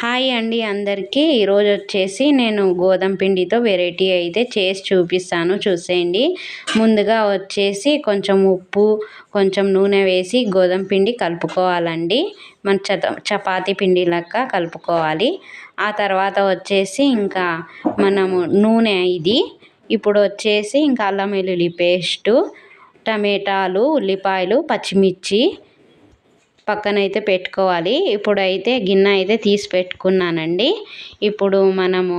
Hi అండి అందరికీ. ఈరోజు వచ్చేసి నేను గోధుమ పిండితో వెరైటీ అయితే చేసి చూపిస్తాను. చూసేయండి. ముందుగా వచ్చేసి కొంచెం ఉప్పు కొంచెం నూనె వేసి గోధుమ పిండి కలుపుకోవాలండి. మన చత చపాతి పిండి లెక్క కలుపుకోవాలి. ఆ తర్వాత వచ్చేసి ఇంకా మనము నూనె ఇది. ఇప్పుడు వచ్చేసి ఇంకా అల్లం వెల్లుల్లి పేస్టు టమేటాలు ఉల్లిపాయలు పచ్చిమిర్చి పక్కనైతే పెట్టుకోవాలి. ఇప్పుడైతే గిన్నె అయితే తీసి పెట్టుకున్నానండి. ఇప్పుడు మనము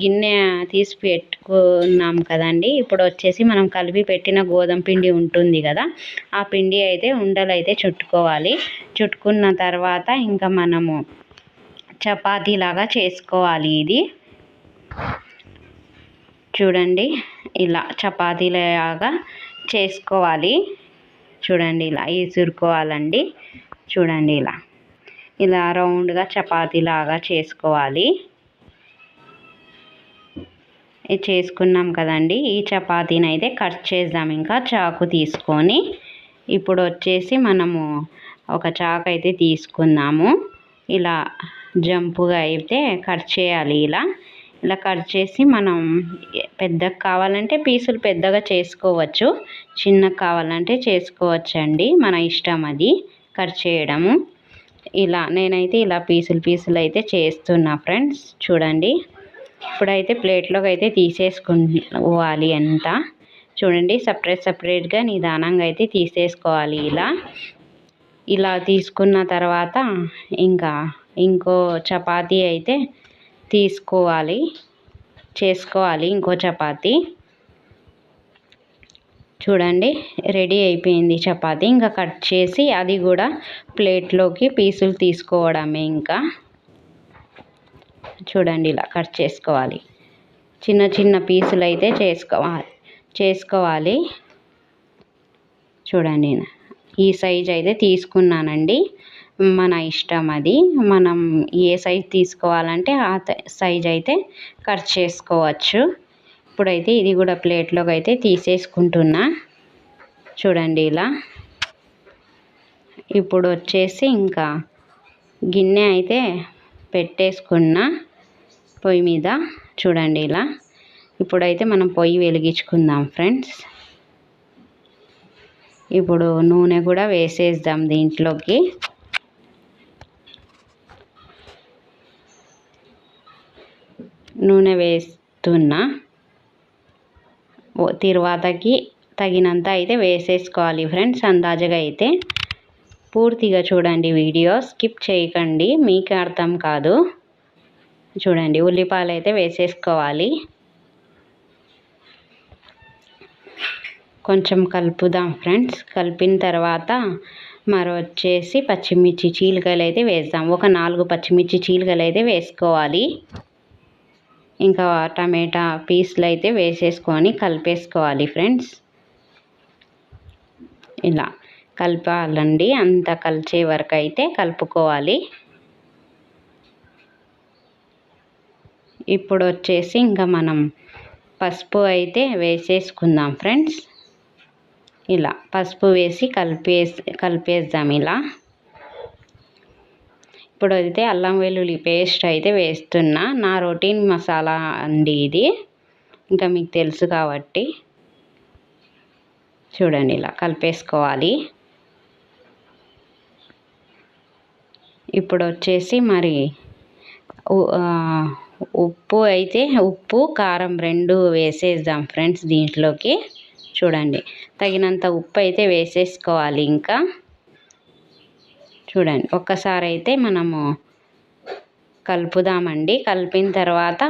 గిన్నె తీసి పెట్టుకున్నాం కదండి. ఇప్పుడు వచ్చేసి మనం కలిపి పెట్టిన గోధుమ పిండి ఉంటుంది కదా ఆ పిండి అయితే ఉండలు అయితే చుట్టుకోవాలి. చుట్టుకున్న తర్వాత ఇంకా మనము చపాతీలాగా చేసుకోవాలి ఇది. చూడండి ఇలా చపాతీలాగా చేసుకోవాలి. చూడండి ఇలా ఇసురుకోవాలండి చూడండి ఇలా. ఇలా రౌండ్గా చపాతీలాగా చేసుకోవాలి. ఇది చేసుకున్నాం కదండి. ఈ చపాతీని అయితే కట్ చేద్దాం. ఇంకా చాకు తీసుకొని ఇప్పుడు వచ్చేసి మనము ఒక చాకు అయితే తీసుకుందాము. ఇలా జంపుగా అయితే కట్ చేయాలి ఇలా. ఇలా కట్ చేసి మనం పెద్దగా కావాలంటే పీసులు పెద్దగా చేసుకోవచ్చు చిన్నగా కావాలంటే చేసుకోవచ్చు అండి మన ఇష్టం అది కట్ చేయడము. ఇలా నేనైతే ఇలా పీసులు పీసులు అయితే చేస్తున్నా ఫ్రెండ్స్. చూడండి. ఇప్పుడైతే ప్లేట్లోకి అయితే తీసేసుకోవాలి అంతా. చూడండి సపరేట్ సపరేట్గా నిదానంగా అయితే తీసేసుకోవాలి ఇలా. ఇలా తీసుకున్న తర్వాత ఇంకా ఇంకో చపాతీ అయితే తీసుకోవాలి. చేసుకోవాలి. ఇంకో చపాతీ. చూడండి రెడీ అయిపోయింది చపాతి. ఇంకా కట్ చేసి అది కూడా ప్లేట్లోకి పీసులు తీసుకోవడమే ఇంకా. చూడండి ఇలా కట్ చేసుకోవాలి. చిన్న చిన్న పీసులు అయితే చేసుకోవాలి. చేసుకోవాలి. చూడండి ఈ సైజ్ అయితే తీసుకున్నానండి. మన ఇష్టం అది. మనం ఏ సైజ్ తీసుకోవాలంటే ఆ సైజ్ అయితే కట్ చేసుకోవచ్చు. ఇప్పుడైతే ఇది కూడా ప్లేట్లోకి అయితే తీసేసుకుంటున్నా. చూడండి ఇలా. ఇప్పుడు వచ్చేసి ఇంకా గిన్నె అయితే పెట్టేసుకున్న పొయ్యి మీద. చూడండి ఇలా. ఇప్పుడైతే మనం పొయ్యి వెలిగించుకుందాం ఫ్రెండ్స్ ఇప్పుడు నూనె కూడా వేసేద్దాం దీంట్లోకి. నూనె వేస్తున్నా. తిరువాతకి తగినంత అయితే వేసేసుకోవాలి ఫ్రెండ్స్. అందాజగా అయితే పూర్తిగా చూడండి వీడియో. స్కిప్ చేయకండి మీకు అర్థం కాదు. చూడండి ఉల్లిపాయలు అయితే వేసేసుకోవాలి. కొంచెం కలుపుదాం ఫ్రెండ్స్. కలిపిన తర్వాత మరో వచ్చేసి పచ్చిమిర్చి చీలికలు అయితే వేద్దాం. ఒక నాలుగు పచ్చిమిర్చి చీలికలు అయితే వేసుకోవాలి. ఇంకా టమాటా పీస్లు అయితే వేసేసుకొని కలిపేసుకోవాలి ఫ్రెండ్స్. ఇలా కలపాలండి. అంత కలిసే వరకు అయితే కలుపుకోవాలి. ఇప్పుడు వచ్చేసి ఇంకా మనం పసుపు అయితే వేసేసుకుందాం ఫ్రెండ్స్. ఇలా పసుపు వేసి కలిపేసి కలిపేద్దాం ఇలా. ఇప్పుడు అయితే అల్లం వెల్లుల్లి పేస్ట్ అయితే వేస్తున్నా. నా రొటీన్ మసాలా అండి ఇది. ఇంకా మీకు తెలుసు కాబట్టి చూడండి ఇలా కలిపేసుకోవాలి. ఇప్పుడు వచ్చేసి మరి ఉప్పు అయితే ఉప్పు కారం రెండు వేసేద్దాం ఫ్రెండ్స్ దీంట్లోకి. చూడండి తగినంత ఉప్పు అయితే వేసేసుకోవాలి ఇంకా. చూడండి. ఒక్కసారి అయితే మనము కలుపుదామండి. కలిపిన తర్వాత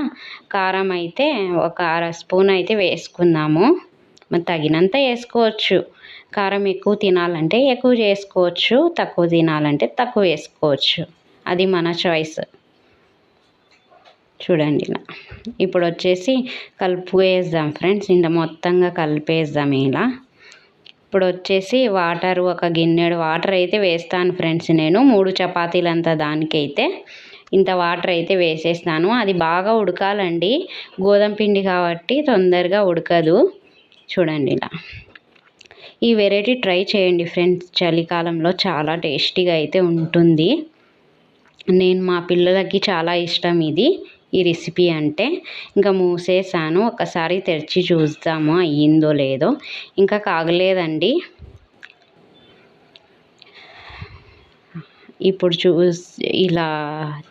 కారం అయితే ఒక అర స్పూన్ అయితే వేసుకుందాము. తగినంత వేసుకోవచ్చు. కారం ఎక్కువ తినాలంటే ఎక్కువ చేసుకోవచ్చు. తక్కువ తినాలంటే తక్కువ వేసుకోవచ్చు. అది మన చాయిస్ చూడండి ఇలా. ఇప్పుడు వచ్చేసి కలుపు వేద్దాం ఫ్రెండ్స్. ఇంత మొత్తంగా కలిపేద్దాం ఇలా. ఇప్పుడు వచ్చేసి వాటర్ ఒక గిన్నెడు వాటర్ అయితే వేస్తాను ఫ్రెండ్స్ నేను. మూడు చపాతీలంత దానికైతే ఇంత వాటర్ అయితే వేసేస్తాను. అది బాగా ఉడకాలండి. గోధుమ పిండి కాబట్టి తొందరగా ఉడకదు. చూడండి ఇలా. ఈ వెరైటీ ట్రై చేయండి ఫ్రెండ్స్. చలికాలంలో చాలా టేస్టీగా అయితే ఉంటుంది. నేను మా పిల్లలకి చాలా ఇష్టం ఇది. ఈ రెసిపీ అంటే ఇంకా మూసేసాను. ఒకసారి తెరిచి చూద్దాము అయ్యిందో లేదో. ఇంకా కాగలేదండి. ఇప్పుడు చూ ఇలా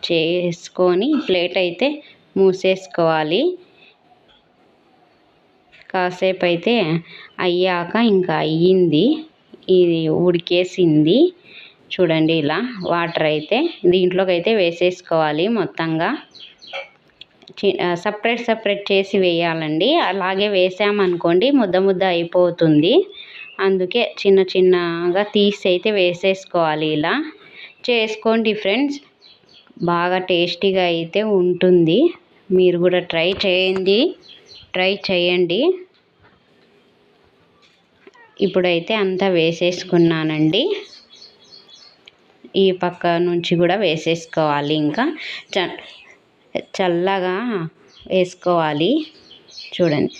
చేసుకొని ప్లేట్ అయితే మూసేసుకోవాలి. కాసేపు అయితే అయ్యాక ఇంకా అయ్యింది. ఇది ఉడికేసింది. చూడండి ఇలా వాటర్ అయితే దీంట్లోకి అయితే వేసేసుకోవాలి మొత్తంగా. సపరేట్ సపరేట్ చేసి వేయాలండి. అలాగే వేసామనుకోండి ముద్ద ముద్ద అయిపోతుంది. అందుకే చిన్న చిన్నగా తీసి అయితే వేసేసుకోవాలి ఇలా. చేసుకోండి ఫ్రెండ్స్. బాగా టేస్టీగా అయితే ఉంటుంది. మీరు కూడా ట్రై చేయండి. ట్రై చేయండి. ఇప్పుడైతే అంతా వేసేసుకున్నానండి. ఈ పక్క నుంచి కూడా వేసేసుకోవాలి ఇంకా. చ చల్లగా వేసుకోవాలి. చూడండి.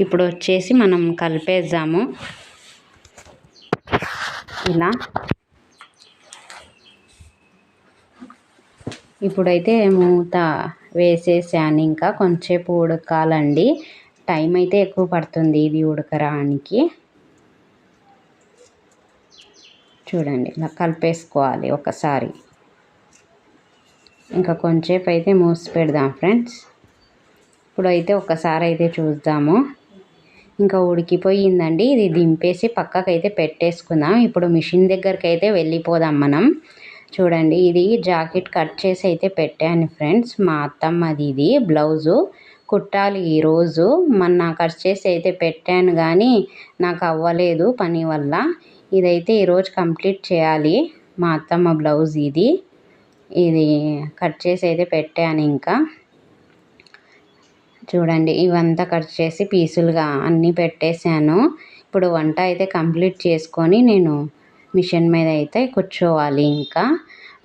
ఇప్పుడు వచ్చేసి మనం కలిపేద్దాము. ఇలా. ఇప్పుడైతే మూత వేసేసాను. ఇంకా కొంచెంసేపు ఉడకాలండి. టైం అయితే ఎక్కువ పడుతుంది ఇది ఉడకరానికి. చూడండి ఇలా కలిపేసుకోవాలి ఒకసారి. ఇంకా కొంచెంసేపు అయితే మూసి పెడదాం ఫ్రెండ్స్ ఇప్పుడు అయితే ఒకసారి అయితే చూద్దాము. ఇంకా ఉడికిపోయిందండి. ఇది దింపేసి పక్కకైతే పెట్టేసుకుందాం. ఇప్పుడు మిషన్ దగ్గరికి అయితే వెళ్ళిపోదాం మనం. చూడండి ఇది జాకెట్ కట్ చేసి అయితే పెట్టాను ఫ్రెండ్స్ మా అత్తమ్మది ఇది బ్లౌజు. కుట్టాలి ఈరోజు మొన్న కట్ చేసి అయితే పెట్టాను కానీ నాకు అవ్వలేదు పని వల్ల. ఇదైతే ఈరోజు కంప్లీట్ చేయాలి. మా అత్తమ్మ బ్లౌజ్ ఇది. ఇది కట్ చేసి అయితే పెట్టాను ఇంకా. చూడండి ఇవంతా కట్ చేసి పీసులుగా అన్నీ పెట్టేశాను. ఇప్పుడు వంట అయితే కంప్లీట్ చేసుకొని నేను మిషన్ మీద అయితే కూర్చోవాలి ఇంకా.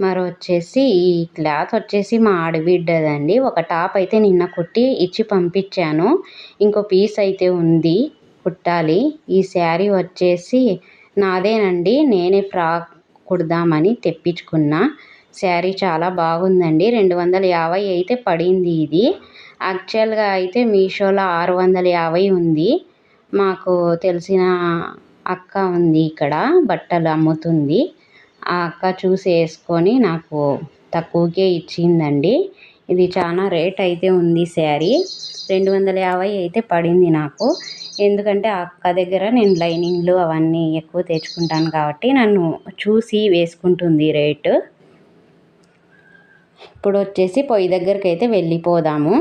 మరి వచ్చేసి ఈ క్లాత్ వచ్చేసి మా ఆడబిడ్డదండి. ఒక టాప్ అయితే నిన్న కుట్టి ఇచ్చి పంపించాను. ఇంకో పీస్ అయితే ఉంది కుట్టాలి. ఈ శారీ వచ్చేసి నాదేనండి. నేనే ఫ్రాక్ కుడదామని తెప్పించుకున్నా. శారీ చాలా బాగుందండి. రెండు వందల యాభై అయితే పడింది ఇది. యాక్చువల్గా అయితే మీషోలో ఆరు వందల యాభై ఉంది. మాకు తెలిసిన అక్క ఉంది ఇక్కడ బట్టలు అమ్ముతుంది. ఆ అక్క చూసి వేసుకొని నాకు తక్కువకే ఇచ్చిందండి. ఇది చాలా రేట్ అయితే ఉంది శారీ. రెండు వందల యాభై అయితే పడింది నాకు. ఎందుకంటే ఆ అక్క దగ్గర నేను లైనింగ్లు అవన్నీ ఎక్కువ తెచ్చుకుంటాను కాబట్టి నన్ను చూసి వేసుకుంటుంది రేటు. ఇప్పుడు వచ్చేసి పొయ్యి దగ్గరికి అయితే వెళ్ళిపోదాము.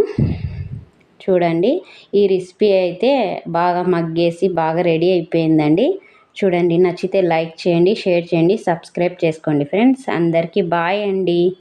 చూడండి ఈ రెసిపీ అయితే బాగా మగ్గేసి బాగా రెడీ అయిపోయిందండి. చూడండి నచ్చితే లైక్ చేయండి షేర్ చేయండి సబ్స్క్రైబ్ చేసుకోండి ఫ్రెండ్స్. అందరికీ బాయ్ అండి.